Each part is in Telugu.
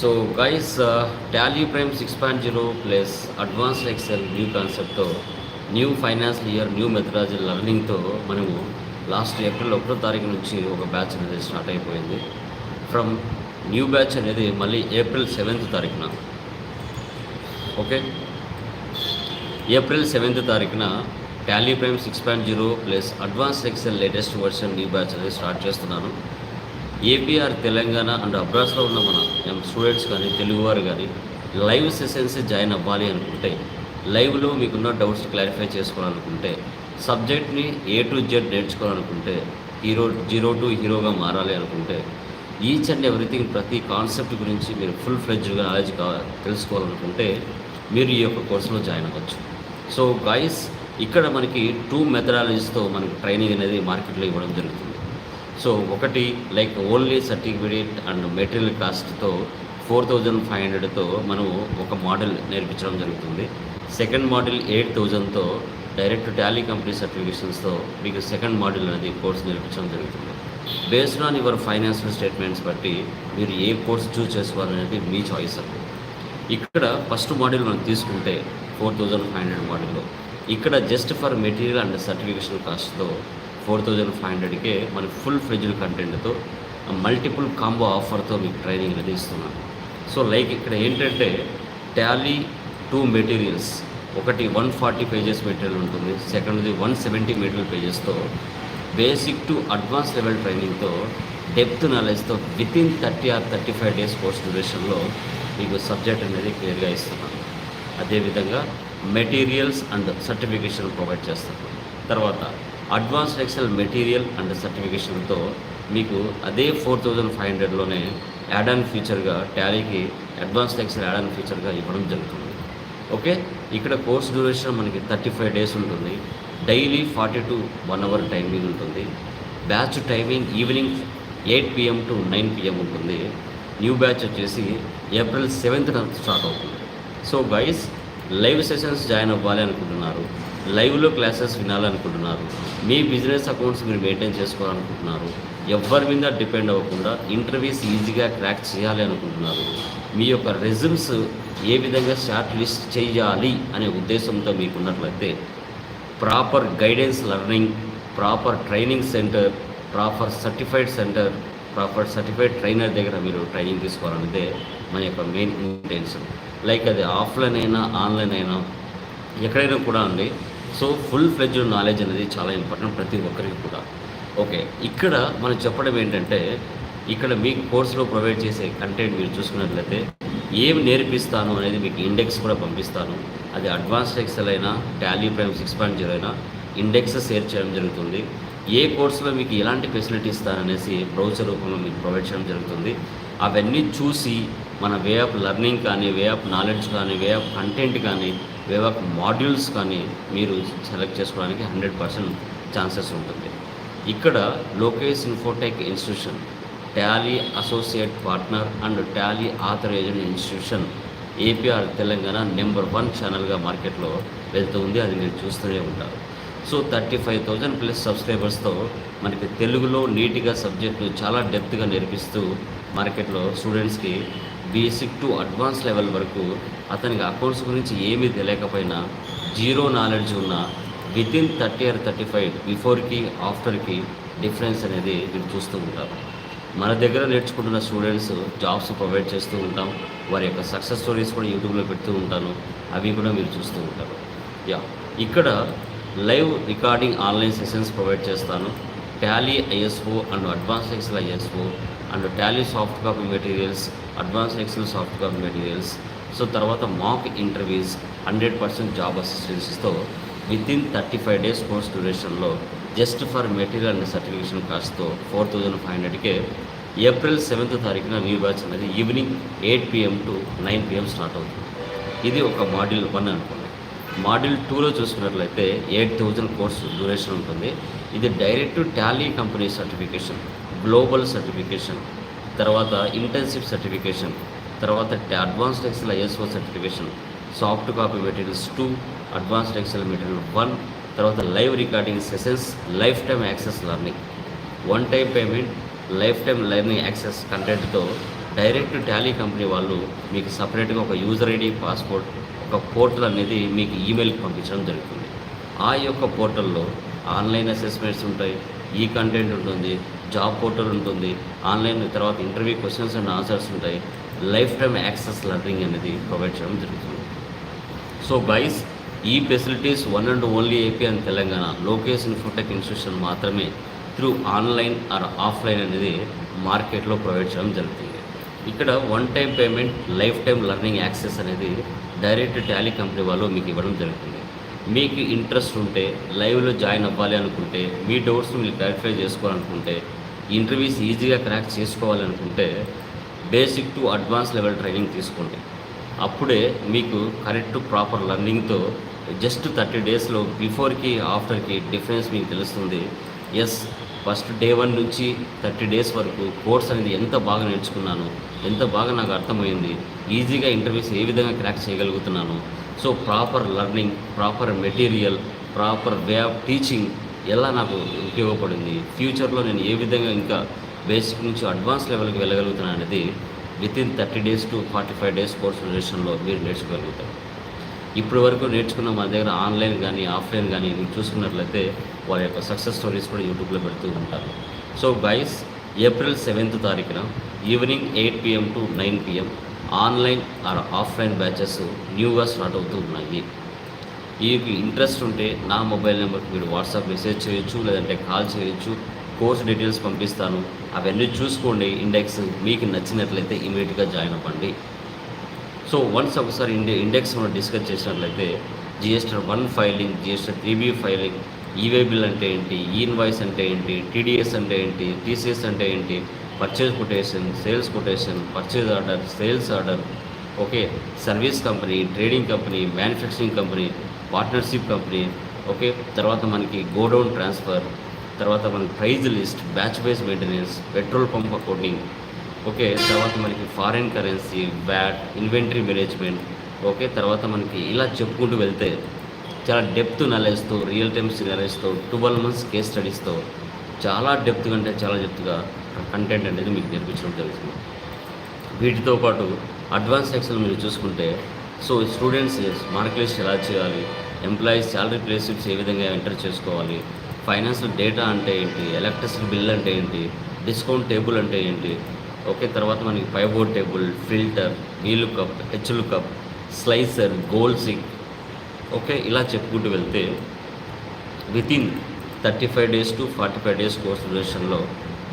So guys Tally prime six point zero plus advanced Excel new కాన్సెప్ట్తో new financial year new methodology లెర్నింగ్తో మనము లాస్ట్ ఏప్రిల్ ఒకటో తారీఖు నుంచి ఒక బ్యాచ్ అనేది స్టార్ట్ అయిపోయింది. ఫ్రమ్ న్యూ బ్యాచ్ అనేది మళ్ళీ ఏప్రిల్ సెవెంత్ తారీఖున. ఓకే ఏప్రిల్ సెవెంత్ తారీఖున Tally prime six point zero plus advance Excel latest version new batch అనేది స్టార్ట్ చేస్తున్నాను. ఏపీఆర్ తెలంగాణ అండ్ అబ్రాస్లో ఉన్న మన స్టూడెంట్స్ కానీ తెలుగువారు కానీ లైవ్ సెషన్స్ జాయిన్ అవ్వాలి అనుకుంటే లైవ్లో మీకున్న డౌట్స్ క్లారిఫై చేసుకోవాలనుకుంటే సబ్జెక్ట్ని ఏ టు జెడ్ నేర్చుకోవాలనుకుంటే హీరో జీరో టు హీరోగా మారాలి అనుకుంటే ఈచ్ అండ్ ఎవ్రీథింగ్ ప్రతి కాన్సెప్ట్ గురించి మీరు ఫుల్ ఫ్లెడ్జ్గా నాలెడ్జ్ కా తెలుసుకోవాలనుకుంటే మీరు ఈ యొక్క కోర్సులో జాయిన్ అవ్వచ్చు. సో గాయస్ ఇక్కడ మనకి టూ మెథడాలజీస్తో మనకి ట్రైనింగ్ అనేది మార్కెట్లో ఇవ్వడం జరుగుతుంది. సో ఒకటి like only certificate and material కాస్ట్తో four thousand five హండ్రెడ్తో మనము ఒక మోడల్ నేర్పించడం జరుగుతుంది. సెకండ్ మోడల్ ఎయిట్ థౌజండ్తో డైరెక్ట్ టాలీ కంపెనీ సర్టిఫికేషన్స్తో మీకు సెకండ్ మోడల్ అనేది కోర్స్ నేర్పించడం జరుగుతుంది. Based on your financial statements బట్టి మీరు ఏ కోర్స్ చూస్ చేసుకోవాలనేది మీ చాయిస్ అండి. ఇక్కడ ఫస్ట్ మోడల్ మనం తీసుకుంటే ఫోర్ థౌజండ్ ఫైవ్ హండ్రెడ్ మోడల్లో. ఇక్కడ just for material and certification కాస్ట్తో four thousand five హండ్రెడ్కే మన ఫుల్ ఫ్లెజ్డ్ కంటెంట్తో మల్టిపుల్ కాంబో ఆఫర్తో మీకు ట్రైనింగ్ అనేది ఇస్తున్నాను. సో లైక్ ఇక్కడ ఏంటంటే టాలీ టూ మెటీరియల్స్ ఒకటి వన్ ఫార్టీ పేజెస్ మెటీరియల్ ఉంటుంది సెకండ్ది వన్ సెవెంటీ మెటీరియల్ పేజెస్తో బేసిక్ టు అడ్వాన్స్ లెవెల్ ట్రైనింగ్తో depth నాలెడ్జ్తో within thirty or thirty five days course డ్యూరేషన్లో మీకు సబ్జెక్ట్ అనేది క్లియర్గా ఇస్తున్నాను. అదేవిధంగా మెటీరియల్స్ అండ్ సర్టిఫికేషన్ ప్రొవైడ్ చేస్తాను. తర్వాత అడ్వాన్స్డ్ ఎక్సెల్ మెటీరియల్ అండ్ సర్టిఫికేషన్తో మీకు అదే ఫోర్ థౌజండ్ ఫైవ్ హండ్రెడ్లోనే యాడ్ ఆన్ ఫీచర్గా టాలీకి అడ్వాన్స్డ్ ఎక్సెల్ యాడ్ ఆన్ ఫీచర్గా ఇవ్వడం జరుగుతుంది. ఓకే? ఇక్కడ కోర్స్ డ్యూరేషన్ మనకి థర్టీ ఫైవ్ డేస్ ఉంటుంది. Daily forty to one hour timing ఉంటుంది. Batch timing evening eight PM to nine PM ఉంటుంది. న్యూ బ్యాచ్ వచ్చేసి ఏప్రిల్ సెవెంత్న స్టార్ట్ అవుతుంది. So guys live sessions join అవ్వాలి అనుకుంటున్నారు. లైవ్లో క్లాసెస్ వినాలనుకుంటున్నారు. మీ బిజినెస్ అకౌంట్స్ మీరు మెయింటైన్ చేసుకోవాలనుకుంటున్నారు. ఎవరి మీద డిపెండ్ అవ్వకుండా ఇంటర్వ్యూస్ ఈజీగా క్రాక్ చేయాలి అనుకుంటున్నారు. మీ యొక్క రెజ్యూమ్స్ ఏ విధంగా షార్ట్ లిస్ట్ చేయాలి అనే ఉద్దేశంతో మీకున్నట్లయితే proper guidance learning proper training center proper certified center proper certified trainer దగ్గర మీరు ట్రైనింగ్ తీసుకోవాలనేదే మన యొక్క మెయిన్ ఇంటెన్షన్ లైక్ అది ఆఫ్లైన్ అయినా ఆన్లైన్ అయినా ఎక్కడైనా కూడా అండి సో ఫుల్ ఫ్లెడ్జ్ నాలెడ్జ్ అనేది చాలా ఇంపార్టెంట్ ప్రతి ఒక్కరికి కూడా. ఓకే ఇక్కడ మనం చెప్పడం ఏంటంటే ఇక్కడ మీకు కోర్సులో ప్రొవైడ్ చేసే కంటెంట్ మీరు చూసుకున్నట్లయితే ఏమి నేర్పిస్తాను అనేది మీకు ఇండెక్స్ కూడా పంపిస్తాను. అది అడ్వాన్స్డ్ ఎక్సెల్ అయినా Tally prime six point zero అయినా ఇండెక్స్ షేర్ చేయడం జరుగుతుంది. ఏ కోర్సులో మీకు ఎలాంటి ఫెసిలిటీ ఇస్తారనేసి బ్రౌచర్ రూపంలో మీకు ప్రొవైడ్ చేయడం జరుగుతుంది. అవన్నీ చూసి మన వే ఆఫ్ లెర్నింగ్ కానీ వే ఆఫ్ నాలెడ్జ్ కానీ వే ఆఫ్ కంటెంట్ కానీ వే మాడ్యూల్స్ కానీ మీరు సెలెక్ట్ చేసుకోవడానికి హండ్రెడ్ పర్సెంట్ ఛాన్సెస్ ఉంటుంది. ఇక్కడ Lokesh infotech institution Tally associate partner and Tally authorized institution APR Telangana number one ఛానల్గా మార్కెట్లో వెళ్తూ ఉంది. అది మీరు చూస్తూనే ఉంటారు. So thirty five thousand plus సబ్స్క్రైబర్స్తో మనకి తెలుగులో నీట్గా సబ్జెక్టు చాలా డెప్త్గా నేర్పిస్తూ మార్కెట్లో స్టూడెంట్స్కి బేసిక్ టు అడ్వాన్స్ లెవెల్ వరకు అతనికి అకౌంట్స్ గురించి ఏమీ తెలియకపోయినా జీరో నాలెడ్జ్ ఉన్న within thirty or thirty five బిఫోర్కి ఆఫ్టర్కి డిఫరెన్స్ అనేది మీరు చూస్తూ ఉంటారు. మన దగ్గర నేర్చుకుంటున్న స్టూడెంట్స్ జాబ్స్ ప్రొవైడ్ చేస్తూ ఉంటాం. వారి యొక్క సక్సెస్ స్టోరీస్ కూడా యూట్యూబ్లో పెడుతూ ఉంటాను. అవి కూడా మీరు చూస్తూ ఉంటారు. యా ఇక్కడ live recording online sessions provide చేస్తాను. Tally ISO and advance Excel ISO and Tally soft copy materials advance Excel software materials so తర్వాత mock interviews hundred percent job అసిస్టెన్సీస్తో within thirty five days course డ్యూరేషన్లో just for material and certification కాస్ట్తో four thousand five హండ్రెడ్కే ఏప్రిల్ సెవెంత్ తారీఖున న్యూ బ్యాచ్ అనేది evening eight PM to nine PM start అవుతుంది. ఇది ఒక మాడ్యూల్ వన్ అనుకోండి. మాడ్యూల్ టూలో చూసుకున్నట్లయితే ఎయిట్ థౌజండ్ కోర్స్ డ్యూరేషన్ ఉంటుంది. ఇది direct Tally company certification global certification తర్వాత ఇంటెన్సివ్ సర్టిఫికేషన్ తర్వాత advanced Excel ISO certification soft copy materials two advanced Excel material one తర్వాత live recording sessions life time access learning one time payment life time learning access కంటెంట్తో డైరెక్ట్ టాలీ కంపెనీ వాళ్ళు మీకు సపరేట్గా ఒక యూజర్ ఐడి పాస్పోర్ట్ ఒక పోర్టల్ అనేది మీకు ఈమెయిల్కి పంపించడం జరుగుతుంది. ఆ యొక్క పోర్టల్లో ఆన్లైన్ అసెస్మెంట్స్ ఉంటాయి ఈ కంటెంట్ ఉంటుంది జాబ్ పోర్టల్ ఉంటుంది. ఆన్లైన్ తర్వాత ఇంటర్వ్యూ క్వశ్చన్స్ అండ్ ఆన్సర్స్ ఉంటాయి. లైఫ్ టైమ్ యాక్సెస్ లెర్నింగ్ అనేది ప్రొవైడ్ చేయడం జరుగుతుంది. సో గైస్ ఈ facilities one and only AP and Telangana Lokesh infotech institution మాత్రమే త్రూ ఆన్లైన్ ఆర్ ఆఫ్లైన్ అనేది మార్కెట్లో ప్రొవైడ్ చేయడం జరుగుతుంది. ఇక్కడ one time payment life time learning access అనేది డైరెక్ట్ టాలీ కంపెనీ వాళ్ళు మీకు ఇవ్వడం జరుగుతుంది. మీకు ఇంట్రెస్ట్ ఉంటే లైవ్లో జాయిన్ అవ్వాలి అనుకుంటే మీ డౌట్స్ మీరు క్లారిఫై చేసుకోవాలనుకుంటే ఇంటర్వ్యూస్ ఈజీగా క్రాక్ చేసుకోవాలనుకుంటే basic to advance level training తీసుకోండి. అప్పుడే మీకు కరెక్ట్ ప్రాపర్ లర్నింగ్తో జస్ట్ థర్టీ డేస్లో బిఫోర్కి ఆఫ్టర్కి డిఫరెన్స్ మీకు తెలుస్తుంది. ఎస్ ఫస్ట్ డే వన్ నుంచి థర్టీ డేస్ వరకు కోర్స్ అనేది ఎంత బాగా నేర్చుకున్నాను ఎంత బాగా నాకు అర్థమైంది ఈజీగా ఇంటర్వ్యూస్ ఏ విధంగా క్రాక్ చేయగలుగుతున్నాను. So proper learning proper material proper way of teaching ఎలా నాకు ఉపయోగపడింది? ఫ్యూచర్లో నేను ఏ విధంగా ఇంకా బేసిక్ నుంచి అడ్వాన్స్ లెవెల్కి వెళ్ళగలుగుతున్నాను అనేది within thirty days to forty five days course డ్యూరేషన్లో మీరు నేర్చుకోగలుగుతారు. ఇప్పటి వరకు నేర్చుకున్న మా దగ్గర ఆన్లైన్ కానీ ఆఫ్లైన్ కానీ మీరు చూసుకున్నట్లయితే వారి యొక్క సక్సెస్ స్టోరీస్ కూడా యూట్యూబ్లో పెడుతూ ఉంటారు. సో గైస్ ఏప్రిల్ సెవెంత్ తారీఖున evening eight PM to nine PM online or offline batches న్యూగా స్టార్ట్ అవుతూ ఉన్నాయి. ఈ ఇంట్రెస్ట్ ఉంటే నా మొబైల్ నెంబర్కి మీరు వాట్సాప్ మెసేజ్ చేయొచ్చు లేదంటే కాల్ చేయొచ్చు. కోర్స్ డీటెయిల్స్ పంపిస్తాను. అవన్నీ చూసుకోండి. ఇండెక్స్ మీకు నచ్చినట్లయితే ఇమీడియట్గా జాయిన్ అవ్వండి. సో వన్స్ ఒకసారి ఇండి ఇండెక్స్ మనం డిస్కస్ చేసినట్లయితే GSTR one filing GSTR three B filing e way bill అంటే ఏంటి ఈన్వాయిస్ ఇన్వాయిస్ అంటే ఏంటి టీడీఎస్ అంటే ఏంటి టీసీఎస్ అంటే ఏంటి purchase quotation sales quotation purchase order sales order okay service company trading company manufacturing company partnership company okay తర్వాత మనకి గోడౌన్ ట్రాన్స్ఫర్ తర్వాత మనకి price list batch base maintenance petrol pump accounting okay తర్వాత మనకి foreign currency VAT inventory management okay తర్వాత మనకి ఇలా చెప్పుకుంటూ వెళ్తే చాలా డెప్త్ నాలెడ్జ్తో రియల్ టైమ్ సినాలెడ్జ్తో ట్వెల్వ్ మంత్స్ కేస్ స్టడీస్తో చాలా డెప్త్ కంటే చాలా డెప్త్గా కంటెంట్ అనేది మీకు నేర్పించడం జరుగుతుంది. వీటితో పాటు అడ్వాన్స్ సెక్షన్ మీరు చూసుకుంటే సో స్టూడెంట్స్ మార్క్ లిస్ట్ ఎలా చేయాలి? ఎంప్లాయీస్ శాలరీ ప్లేస్షిప్స్ ఏ విధంగా ఎంటర్ చేసుకోవాలి? ఫైనాన్షియల్ డేటా అంటే ఏంటి? ఎలక్ట్రిసిటీ బిల్ అంటే ఏంటి? డిస్కౌంట్ టేబుల్ అంటే ఏంటి? ఓకే తర్వాత మనకి పైబోర్డ్ టేబుల్ ఫిల్టర్ వీలు కప్ హెచ్లు కప్ స్లైసర్ గోల్ సింక్ ఓకే ఇలా చెప్పుకుంటూ వెళ్తే within thirty five days to forty five days course డ్యూరేషన్లో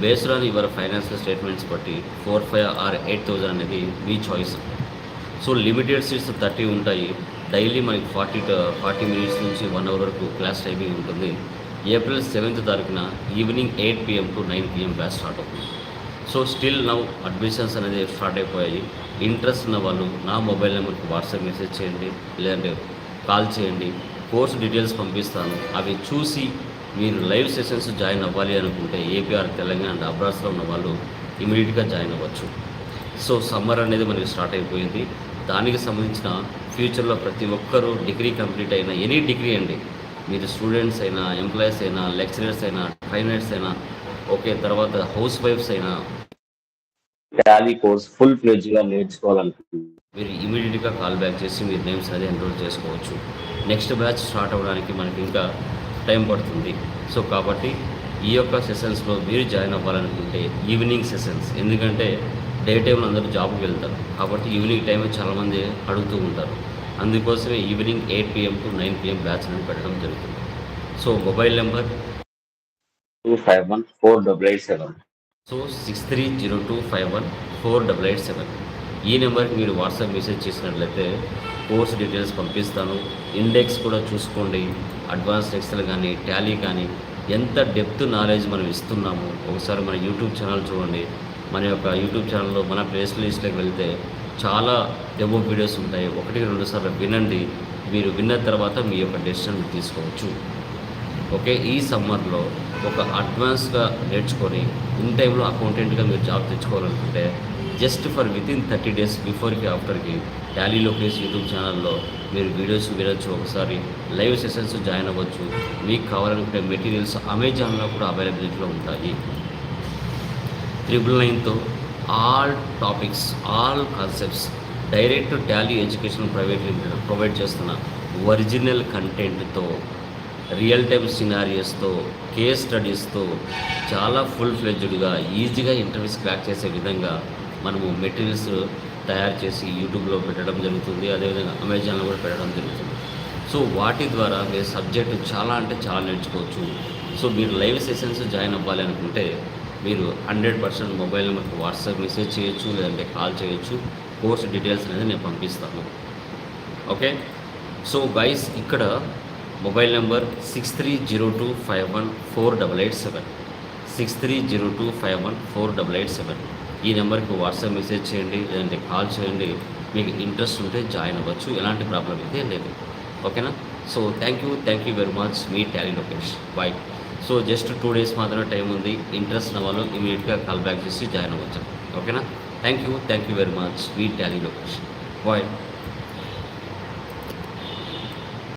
based on your financial statements బట్టి four five or eight thousand అనేది మీ choice so limited seats thirty ఉంటాయి. డైలీ మనకి ఫార్టీ ఫార్టీ మినిట్స్ నుంచి వన్ అవర్ వరకు క్లాస్ టైమింగ్ ఉంటుంది. ఏప్రిల్ సెవెంత్ తారీఖున evening eight PM to nine PM class start అవుతుంది. సో స్టిల్ నౌ అడ్మిషన్స్ అనేది స్టార్ట్ అయిపోయాయి. ఇంట్రెస్ట్ ఉన్న వాళ్ళు నా మొబైల్ నెంబర్కి వాట్సాప్ మెసేజ్ చేయండి లేదంటే కాల్ చేయండి. కోర్స్ డీటెయిల్స్ పంపిస్తాను. అవి చూసి మీరు లైవ్ సెషన్స్ జాయిన్ అవ్వాలి అనుకుంటే ఏపీఆర్ తెలంగాణ అండ్ అబ్రాస్లో ఉన్న వాళ్ళు ఇమీడియట్గా జాయిన్ అవ్వచ్చు. సో సమ్మర్ అనేది మనకి స్టార్ట్ అయిపోయింది. దానికి సంబంధించిన ఫ్యూచర్లో ప్రతి ఒక్కరూ డిగ్రీ కంప్లీట్ అయిన ఎనీ డిగ్రీ అండి మీరు స్టూడెంట్స్ అయినా ఎంప్లాయీస్ అయినా లెక్చరర్స్ అయినా ట్రైనర్స్ అయినా ఓకే తర్వాత హౌస్ వైఫ్స్ అయినా. టాలీ కోర్స్ ఫుల్ ఫ్లెడ్జ్గా నేర్చుకోవాలనుకుంటున్నారు మీరు ఇమీడియట్గా కాల్ బ్యాక్ చేసి మీరు నేమ్స్ అనేది ఎన్రోల్ చేసుకోవచ్చు. నెక్స్ట్ బ్యాచ్ స్టార్ట్ అవ్వడానికి మనకి ఇంకా టైం పడుతుంది. సో కాబట్టి ఈ యొక్క సెషన్స్లో మీరు జాయిన్ అవ్వాలనుకుంటే ఈవినింగ్ సెషన్స్ ఎందుకంటే డే టైంలో అందరూ జాబ్కి వెళ్తారు. కాబట్టి ఈవినింగ్ టైం చాలామంది అడుగుతూ ఉంటారు. అందుకోసమే evening eight PM to nine PM batch పెట్టడం జరుగుతుంది. So mobile number two five one four double eight seven. So six three zero two five one four double eight seven. ఈ నెంబర్కి మీరు వాట్సాప్ మెసేజ్ చేసినట్లయితే కోర్స్ డీటెయిల్స్ పంపిస్తాను. ఇండెక్స్ కూడా చూసుకోండి. అడ్వాన్స్ ఎక్సెల్ కానీ టాలీ కానీ ఎంత డెప్త్ నాలెడ్జ్ మనం ఇస్తున్నాము ఒకసారి మన యూట్యూబ్ ఛానల్ చూడండి. మన యొక్క యూట్యూబ్ ఛానల్లో మన ప్లేస్ లిస్ట్లోకి వెళ్తే చాలా డెమో వీడియోస్ ఉంటాయి. ఒకటి రెండు సార్లు వినండి. మీరు విన్న తర్వాత మీ యొక్క డెసిషన్ తీసుకోవచ్చు. ఓకే ఈ సమ్మర్లో ఒక అడ్వాన్స్గా నేర్చుకొని ఇన్ టైంలో అకౌంటెంట్గా మీరు job తెచ్చుకోవాలనుకుంటే just for within thirty days బిఫోర్కి ఆఫ్టర్కి టాలీ లోకేష్ యూట్యూబ్ ఛానల్లో మీరు వీడియోస్ వినొచ్చు. ఒకసారి లైవ్ సెషన్స్ జాయిన్ అవ్వచ్చు. మీకు కావాలనుకునే మెటీరియల్స్ అమెజాన్లో కూడా అవైలబిలిటీలో ఉంటాయి. Triple నైన్తో all topics all concepts direct Tally education private limited provide చేస్తున్న ఒరిజినల్ కంటెంట్తో రియల్ టైమ్ సినారియస్తో కేస్ స్టడీస్తో చాలా ఫుల్ ఫ్లెడ్జ్డ్గా ఈజీగా ఇంటర్వ్యూస్ క్రాక్ చేసే విధంగా మనము మెటీరియల్స్ తయారు చేసి యూట్యూబ్లో పెట్టడం జరుగుతుంది. అదేవిధంగా అమెజాన్లో కూడా పెట్టడం జరుగుతుంది. సో వాటి ద్వారా మీరు సబ్జెక్ట్ చాలా అంటే చాలా నేర్చుకోవచ్చు. సో మీరు లైవ్ సెషన్స్ జాయిన్ అవ్వాలి అనుకుంటే మీరు హండ్రెడ్ పర్సెంట్ మొబైల్ నెంబర్కి వాట్సాప్ మెసేజ్ చేయొచ్చు లేదంటే కాల్ చేయొచ్చు. కోర్స్ డీటెయిల్స్ అనేది నేను పంపిస్తాను. ఓకే? సో గైస్ ఇక్కడ mobile number six three zero two five one four double eight seven six three zero two five one four double eight seven ఈ నెంబర్కి వాట్సాప్ మెసేజ్ చేయండి లేదంటే కాల్ చేయండి. మీకు ఇంట్రెస్ట్ ఉంటే జాయిన్ అవ్వచ్చు. ఎలాంటి ప్రాబ్లం అయితే లేదు. ఓకేనా? So thank you thank you very much me Tally Lokesh. Bye. So just two days మాత్రమే టైం ఉంది. ఇంట్రెస్ట్ ఉన్న వాళ్ళు ఇమీడియట్గా కాల్ బ్యాక్ చేసి జాయిన్ అవ్వచ్చు. ఓకేనా? Thank you thank you very much. Sweet Tally location. Bye.